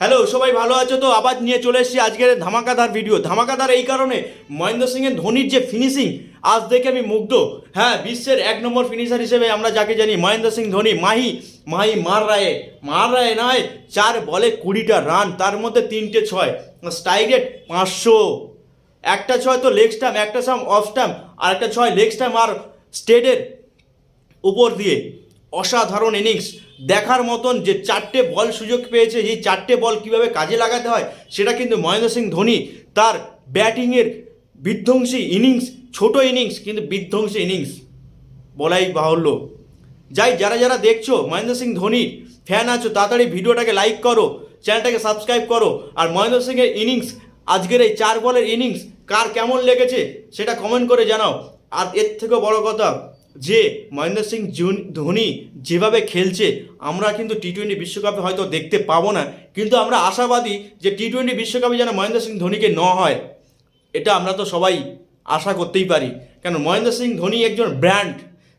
Hello, সবাই ভালো আছো তো? আবার নিয়ে চলে এসেছি আজকের ধামাকাদার ভিডিও ধামাকাদার এই কারণে মহেন্দ্র সিংয়ের ধোনির যে ফিনিশিং আজ দেখে আমি মুগ্ধ। হ্যাঁ বিশ্বের এক নম্বর ফিনিশার হিসেবে আমরা যাকে জানি মহেন্দ্র সিং ধোনি। মাহি মাহি মার রায়ে মার রায়ে নয়, চার বলে কুড়িটা রান তার মধ্যে তিনটে ছয়। স্ট্রাইক রেট পাঁচশো। একটা ছয় তো লেগ স্ট্যাম্প একটা সাম অফ স্ট্যাম্প আর একটা ছয় লেগ স্ট্যাম্প আর স্টেডের উপর দিয়ে। অসাধারণ ইনিংস। দেখার মতন যে চারটে বল সুযোগ পেয়েছে এই চারটে বল কীভাবে কাজে লাগাতে হয়, সেটা কিন্তু মহেন্দ্র সিং ধোনি তার ব্যাটিংয়ের বিধ্বংসী ইনিংস, ছোট ইনিংস, কিন্তু বিধ্বংসী ইনিংস। বলাই বাহুল্য। যাই, যারা যারা দেখছ মহেন্দ্র সিং ধোনির ফ্যান আছো, তাড়াতাড়ি ভিডিওটাকে লাইক করো চ্যানেলটাকে সাবস্ক্রাইব করো, আর মহেন্দ্র সিংয়ের ইনিংস, আজকের এই চার বলের ইনিংস, কার কেমন লেগেছে, সেটা কমেন্ট করে জানাও। আর এর থেকেও বড় কথা যে মহেন্দ্র সিং ধোনি যেভাবে খেলছে, আমরা কিন্তু টি টোয়েন্টি বিশ্বকাপে হয়তো দেখতে পাবো না। কিন্তু আমরা আশাবাদী যে টি টোয়েন্টি বিশ্বকাপে যেন মহেন্দ্র সিং ধোনিকে ন হয়, এটা আমরা তো সবাই আশা করতেই পারি। কেন মহেন্দ্র সিং ধোনি একজন ব্র্যান্ড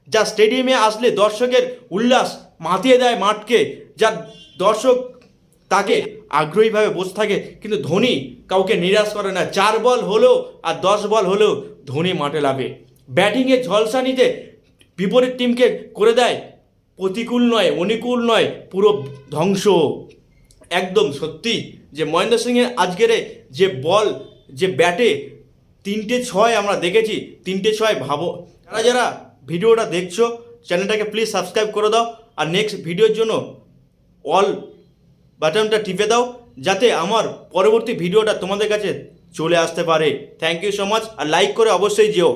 যা স্টেডিয়ামে আসলে দর্শকের উল্লাস মাতিয়ে দেয় মাঠকে, যা দর্শক তাকে আগ্রহীভাবে বসে থাকে। কিন্তু ধোনি কাউকে নিরাশ করে না। চার বল হলেও আর দশ বল হলেও ধোনি মাঠে লাভে ব্যাটিংয়ে ঝলসানিতে বিপরীত টিমকে করে দেয়। প্রতিকূল নয়, অনুকূল নয়, পুরো ধ্বংস। একদম সত্যি যে মহেন্দ্র সিংয়ের আজকের যে বল, যে ব্যাটে তিনটে ছয় আমরা দেখেছি, তিনটে ছয় ভাবো। যারা যারা ভিডিওটা দেখছ, চ্যানেলটাকে প্লিজ সাবস্ক্রাইব করে দাও আর নেক্সট ভিডিওর জন্য অল বাটনটা টিপে দাও যাতে আমার পরবর্তী ভিডিওটা তোমাদের কাছে চলে আসতে পারে। থ্যাংক ইউ সো মাচ আর লাইক করে অবশ্যই যেও।